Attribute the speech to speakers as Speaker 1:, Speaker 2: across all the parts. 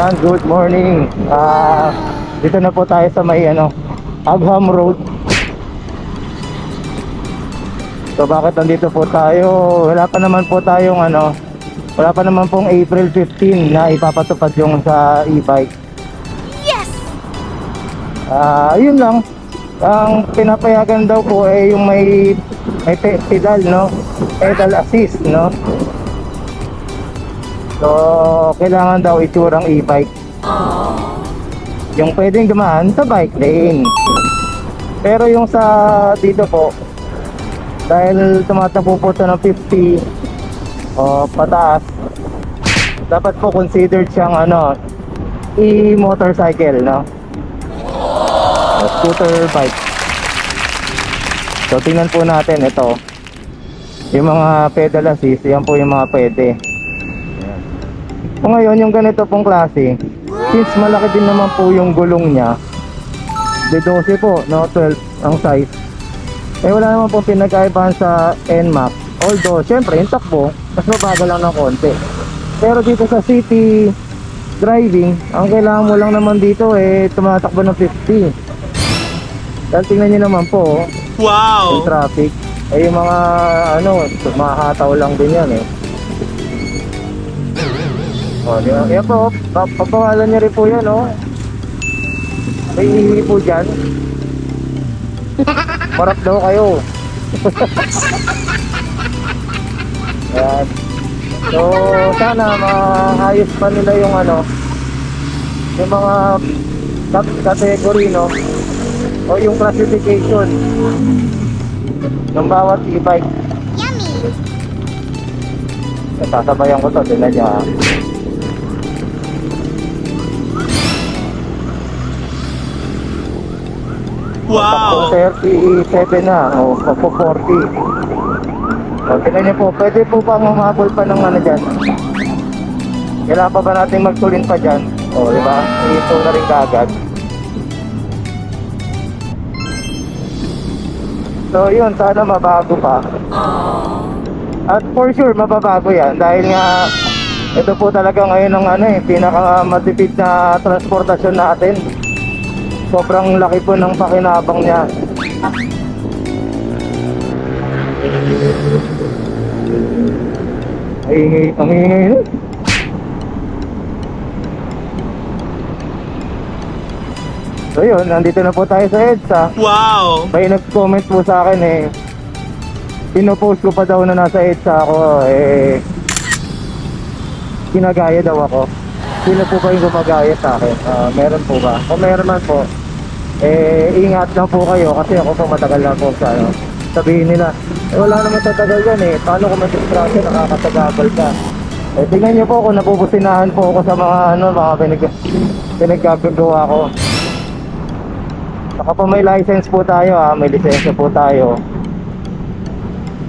Speaker 1: Ayan, good morning. Ah, dito na po tayo sa may ano, Agham Road. So bakit nandito po tayo? Wala pa naman po tayong ano, wala pa naman pong April 15 na ipapatupad yung sa e-bike.
Speaker 2: Yes!
Speaker 1: Ah, yun lang. Ang pinapayagan daw po ay yung may may pe- pedal, no? Pedal assist, no? So, kailangan daw itsurang e-bike. Yung pwedeng dumaan sa bike lane. Pero yung sa dito po, dahil tumatakbo po ito ng 50 o pataas, dapat po considered siyang ano, e-motorcycle, no? O, scooter bike. So, tingnan po natin ito. Yung mga pedal assist, yan po yung mga pwede. So, ngayon, yung ganito pong klase, since malaki din naman po yung gulong niya, de 12 po, no? 12 ang size. Eh, wala naman pong pinagkaibahan sa NMAX. Although, syempre, yung takbo, mas mabagal lang ng konti. Pero dito sa city driving, ang kailangan mo lang naman dito eh, tumatakbo ng 50. Dahil tingnan nyo naman po, oh, yung
Speaker 3: Wow!
Speaker 1: traffic. Eh, yung mga, ano, mahataw lang din yan eh. O, di ba? Yan po, pa- papawalan niya rin po yan, oh. May hihi po dyan. Parap daw kayo. Ayan. So, sana maayos pa nila yung ano, yung mga cat- category, no? O yung classification ng bawat e-bike.
Speaker 2: Yummy!
Speaker 1: Sasabayan ko to, tingnan niya.
Speaker 3: Wow!
Speaker 1: 37 na, o po 40. O, tingnan niyo po, pwede po pa umabol pa ng ano dyan. Kailangan pa ba natin magtulin pa dyan? O, di ba? Ito na rin kagad. So, yun, sana mabago pa. At for sure, mababago yan. Dahil nga, ito po talaga ngayon ang ano eh, pinaka matipid na transportasyon natin. Sobrang laki po ng pakinabang niya. Ay, ingay, ang ingay. So yun, nandito na po tayo sa EDSA.
Speaker 3: Wow!
Speaker 1: May nag-comment po sa akin eh. Pinopost ko pa daw na nasa EDSA ako eh. Ginagaya daw ako. Sino po ba yung gumagaya sa akin? Ah, meron po ba? Kung meron man po, eh, ingat lang po kayo kasi ako po matagal na po sa ano. Sabihin nila, eh wala naman tatagal yan eh. Paano kung may distraction, nakakatagabal ka? Eh, tingnan niyo po kung napupusinahan po ako sa mga ano, mga pinag pinaggagawa ko. Saka po may license po tayo ha, may lisensya po tayo.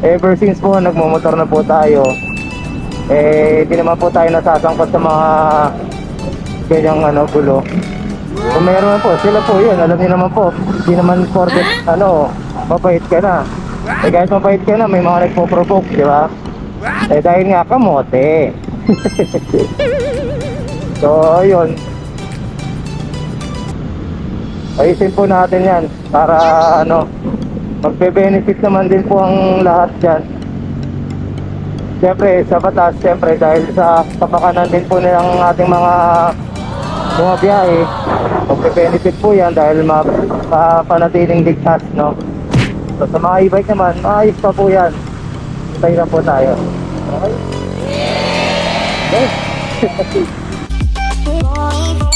Speaker 1: Ever since po nagmumotor na po tayo, eh di naman po tayo nasasangkot sa mga ganyang ano, gulo. Kung meron po, sila po yun, alam niyo naman po, di naman porket ano, mabait ka na. Eh kahit mabait ka na, may mga nagpo-provoke, di ba? Eh dahil nga kamote. so, yun. Ayusin po natin yan para ano, magbe-benefit naman din po ang lahat dyan. Siyempre, sa batas, siyempre, dahil sa kapakanan din po ng ating mga bumabiyahe, magbe-benefit po yan dahil mapanatiling ligtas, no? So, sa mga e-bike naman, maayos pa po yan. Tayo na po tayo. Okay? Okay.